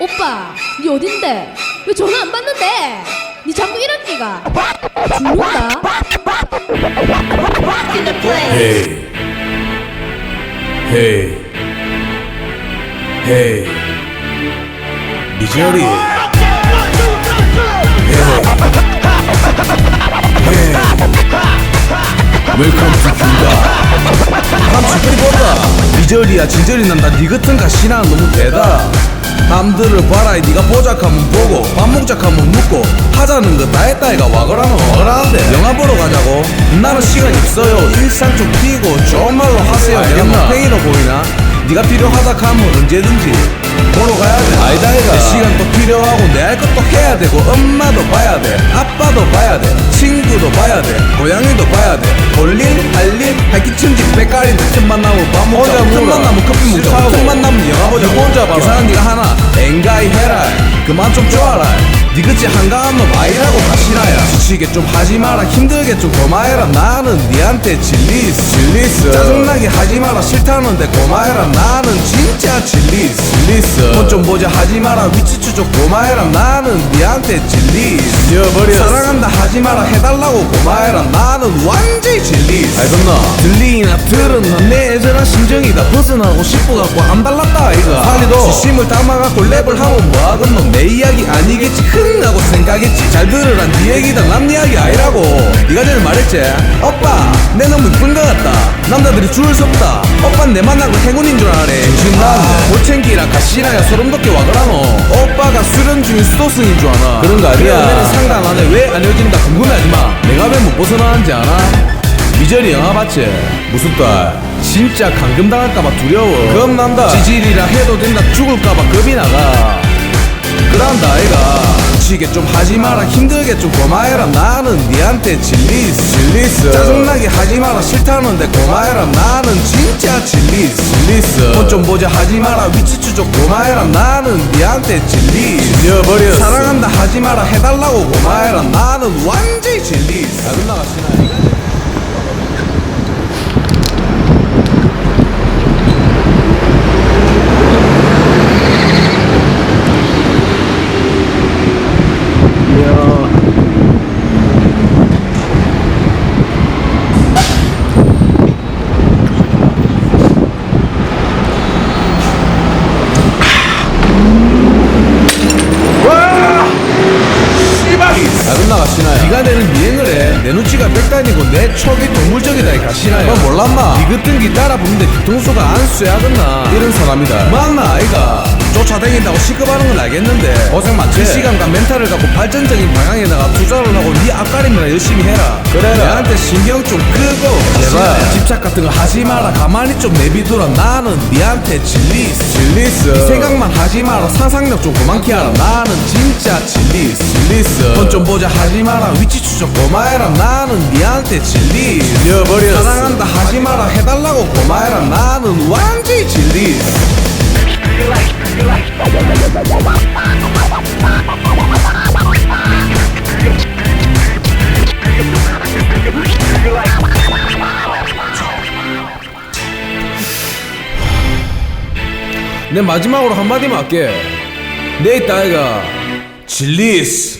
오빠, 니 어딘데? 왜 전화 안 받는데? 니 자꾸 이런 끼가 죽는다. Hey. Hey. Hey. 미저리. Hey. 웰컴 투 큐가. 바람 super 보다. 미저리야 진저리 난다. 니 같은 가시나 너무 대다. 남들을 봐라 니가 보자하면 보고 밥 먹자하면 묻고 하자는 거 다 했다 이가 와거라노. 와거라는데. 영화 보러 가자고. 나는 시간 없어요. 일상 좀 튀고 좋은 말로 하세요. 내가 뭐 팽이로 보이나? 네가 필요하다 하면 언제든지 보러 가야 돼. 아니다 이가 내 시간 또 필요하고 내 할 것도 해야 되고 엄마도 봐야 돼. 아빠도 봐야 돼 친구도 봐야 돼. 고양이도 봐야 돼. 볼일 할일 할기천지 빼까리인데 틈만 나면 밥 먹자 틈 만 나면 커피 먹자. 틈 만 나면 영화 보자 혼자 봐라. 계산은 네가 하나. 엥가이 해라. 그만 좀 쪼아라. 니 그치 한가한 놈 아이라고 가시나야 지치게 좀 하지 마라. 힘들게 좀 고마해라. 나는 니한테 진리스 진리스 짜증나게 하지 마라. 싫다는데 고마해라. 나는 진짜 진리스 진리스 폰좀 보자. 하지 마라. 위치 추적 고마해라. 나는 니한테 진리스 잃어버려 사랑한다. 하지 마라. 해달라고 고마해라. 나는 완전히 진리스 알겠나 들리나 들은 넌내 애절한 심정이 다. 벗어나고 싶어 갖고 안 달랐다 이가 살리도. 진심을 담아갖고 랩을 하면 뭐하건 넌내 이야기 아니겠지. 흥하고 생각했지. 잘 들으라 네 얘기다 남 이야기 아니라고. 네가 전에 말했지? 오빠 내 너무 이쁜 것 같다. 남자들이 줄을 섰다. 오빤 내 만나고 행운인 줄 아네. 정신 나갔네 골챙기랑 가시나야 소름 돋게 와그라노. 오빠가 수련 중인 수도승인 줄 아나. 그런 거 아니야. 내는 상관 안해. 왜안 헤어진다 궁금해하지 마. 내가 왜 못 벗어나는지 아나? 미절이 영화 봤지? 무슨 딸? 진짜 감금 당할까봐 두려워. 겁난다. 지질이라 해도 된다. 죽을까봐 겁이 나가. 그런다 아이가 치게 좀 하지 마라. 힘들게 좀 고마해라. 나는 니한테 진리스 진리스. 짜증나게 하지 마라. 싫다는데 고마해라. 나는 진짜 진리스 진리스. 폰좀 보자 하지 마라. 위치 추적 고마해라. 나는 니한테 진리스. 잃어버려 사랑한다 하지 마라. 해달라고 고마해라. 나는 완전히 진리스. 아 끝나가시나 야금 나가시나요? 네가 내는 미행을 해. 내 눈치가 백단이고 내 촉이 동물적이다 이 가시나요? 너 몰랐나? 네 같은 기 따라붙는데 뒤통수가 안 쇠하겠나? 이런 사람이다. 맞나 아이가? 쫓아다닌다고 시급하는 건 알겠는데 고생 많지? 시간과 멘탈을 갖고 발전적인 방향에다가 투자를 하고 네 앞가림이나 열심히 해라 그래라 내한테 신경 좀 끄고 제발 집착 같은 거 하지 마라 가만히 좀 내비두라 나는 니한테 진리스 진리스 네 생각만 하지 마라. 상상력 좀 그만 키 하라. 나는 진짜 진리스 진리스. 폰좀 보자. 하지 마라. 위치 추적 고마해라. 나는 니한테 진리스 잃어버려 사랑한다. 하지 마라. 해달라고 고마해라. 나는 완전히 진리 내 마지막으로 한마디만 할게. 내 딸가 진리스